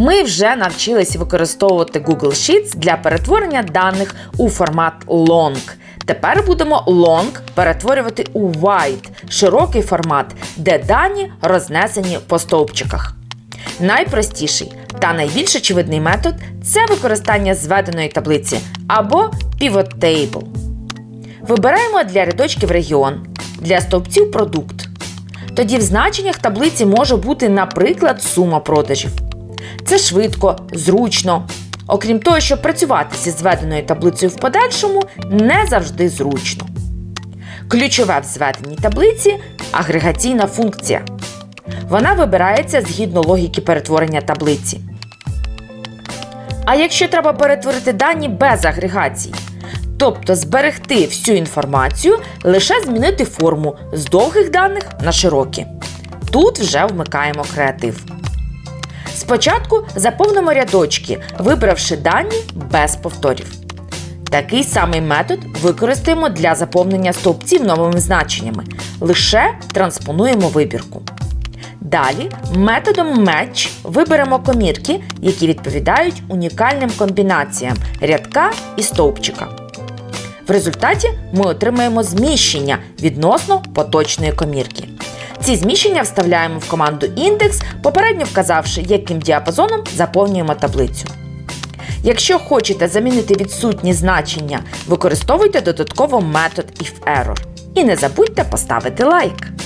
Ми вже навчились використовувати Google Sheets для перетворення даних у формат long. Тепер будемо long перетворювати у wide – широкий формат, де дані рознесені по стовпчиках. Найпростіший та найбільш очевидний метод це використання зведеної таблиці або pivot table. Вибираємо для рядочків регіон, для стовпців продукт. Тоді в значеннях таблиці може бути, наприклад, сума продажів. Це швидко, зручно. Окрім того, щоб працювати зі зведеною таблицею в подальшому не завжди зручно. Ключове в зведеній таблиці агрегаційна функція. Вона вибирається згідно логіки перетворення таблиці. А якщо треба перетворити дані без агрегації, тобто зберегти всю інформацію, лише змінити форму з довгих даних на широкі. Тут вже вмикаємо креатив. Спочатку заповнимо рядочки, вибравши дані без повторів. Такий самий метод використаємо для заповнення стовпців новими значеннями. Лише транспонуємо вибірку. Далі методом Match виберемо комірки, які відповідають унікальним комбінаціям рядка і стовпчика. В результаті ми отримаємо зміщення відносно поточної комірки. Ці зміщення вставляємо в команду індекс, попередньо вказавши, яким діапазоном заповнюємо таблицю. Якщо хочете замінити відсутні значення, використовуйте додатково метод ifError. І не забудьте поставити лайк.